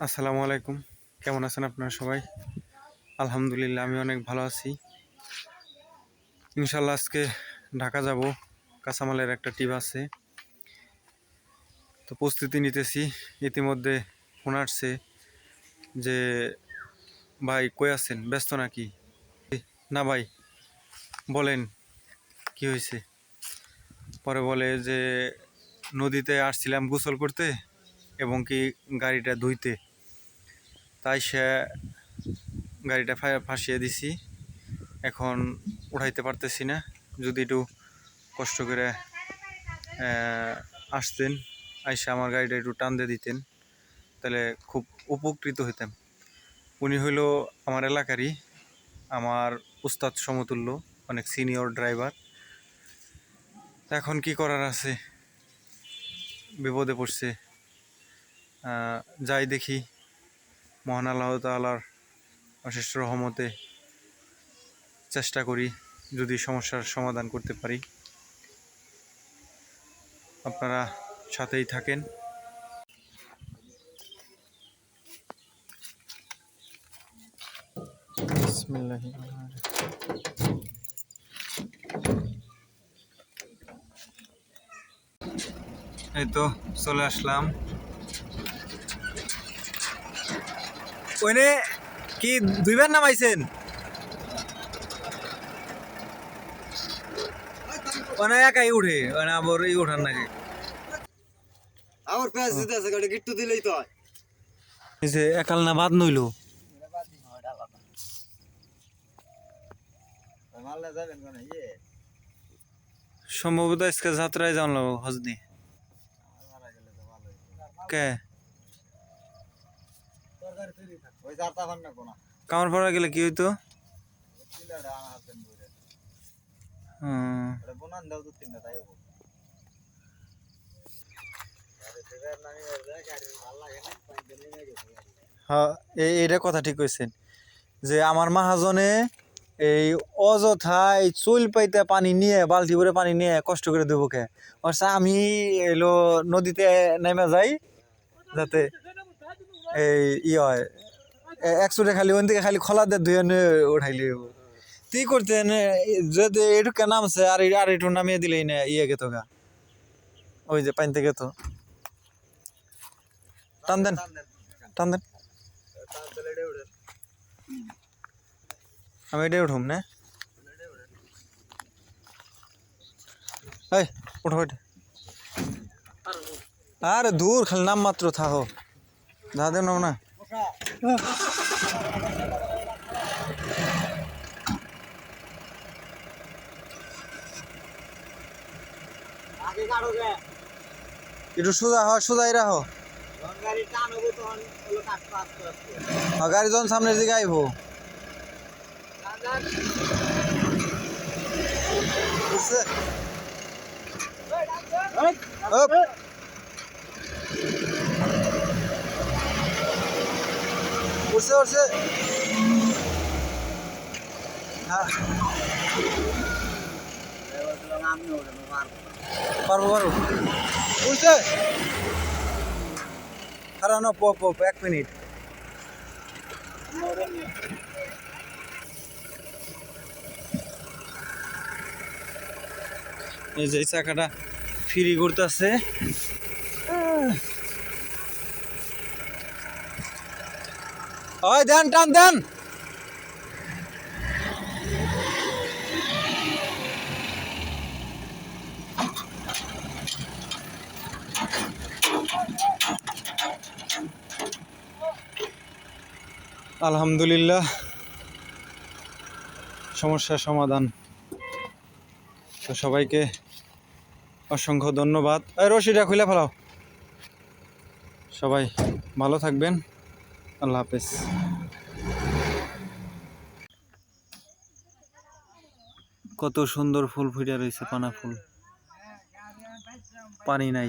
আসসালামু আলাইকুম। কেমন আছেন আপনারা সবাই? আলহামদুলিল্লাহ, আমি অনেক ভালো আছি। ইনশাল্লাহ আজকে ঢাকা যাব। কাঁচামালের একটা টিপ আছে। তো প্রস্তুতি নিতেছি। ইতিমধ্যে ফোন আসছে যে, ভাই, কই আছেন? ব্যস্ত নাকি? না ভাই। বলেন, কি হয়েছে? পরে বলে যে, নদীতে আসছিলাম গোসল করতে এবং কি গাড়িটা ধুইতে। তাই সে গাড়িটা ফাঁসিয়ে দিছি। এখন উঠাইতে পারতেছি না। যদি একটু কষ্ট করে আসতেন, আইসা আমার গাড়িটা একটু টান দিয়ে দিতেন, তাহলে খুব উপকৃত হইতাম। উনি হইল আমার এলাকারই, আমার উস্তাদ সমতুল্য, অনেক সিনিয়র ড্রাইভার। এখন কি করার আছে? বিপদে পড়ছে। যাই দেখি। মহান আল্লাহ তালার অশেষ রহমতে চেষ্টা করি যদি সমস্যার সমাধান করতে পারি। আপনারা সাথেই থাকেন। এই তো চলে আসলাম। ওইনে কি দুইবার নামাইছেন? ওনা একাই উঠে ওনা আবার এই উঠান নাকি। আমার পেঁয়াজ দিতে আছে গাড়ি গিট্টু দিলেই তো হয়। এই যে একাল না বাদ নইলো। সম্ভবত আজকে যাত্রায় জানলো হজনি। কে? কামার পড়া গেলে কি হইতো? হ্যাঁ এইটা কথা ঠিক কইছেন, যে আমার মাহাজনে এই অযথায় চুল পাইতে পানি নিয়ে, বালতি করে পানি নিয়ে কষ্ট করে দেবো কে? আমি এলো নদীতে নেমে যাই, যাতে এই ই হয়। এ- এক চুটে খালি ওন থেকে খালি খোলা দিয়ে ধুয়ে উঠাইলে। তুই করতেন যদি এটুকে নামছে আর আর একটু নামিয়ে দিলেই না ইয়ে গেতো গা। ওই যে পাইন থেকে টান দেন। টান দেন। আমি এটাই উঠুম না? এই উঠো ওইটা আরে দূর, খালি নাম মাত্র থাকো যা দেন না একটু সোজা হ সোজাই রাখো। গাড়ি যখন সামনের দিকে আইবো। বুঝছে এই, ওপ। উঠছে উঠছে পারব পারব। উঠছে হারানো পপ পপ এক মিনিট। এই যে চাকাটা ফ্রি করতেছে। ওই দেন, টান দেন। আলহামদুলিল্লাহ। সমস্যার সমাধান। তো সবাইকে অসংখ্য ধন্যবাদ। রশিটা খুলে ফেলাও। সবাই ভালো থাকবেন। আল্লাহ হাফেজ। কত সুন্দর ফুল ফুটে রয়েছে পানা ফুল। পানি নাই।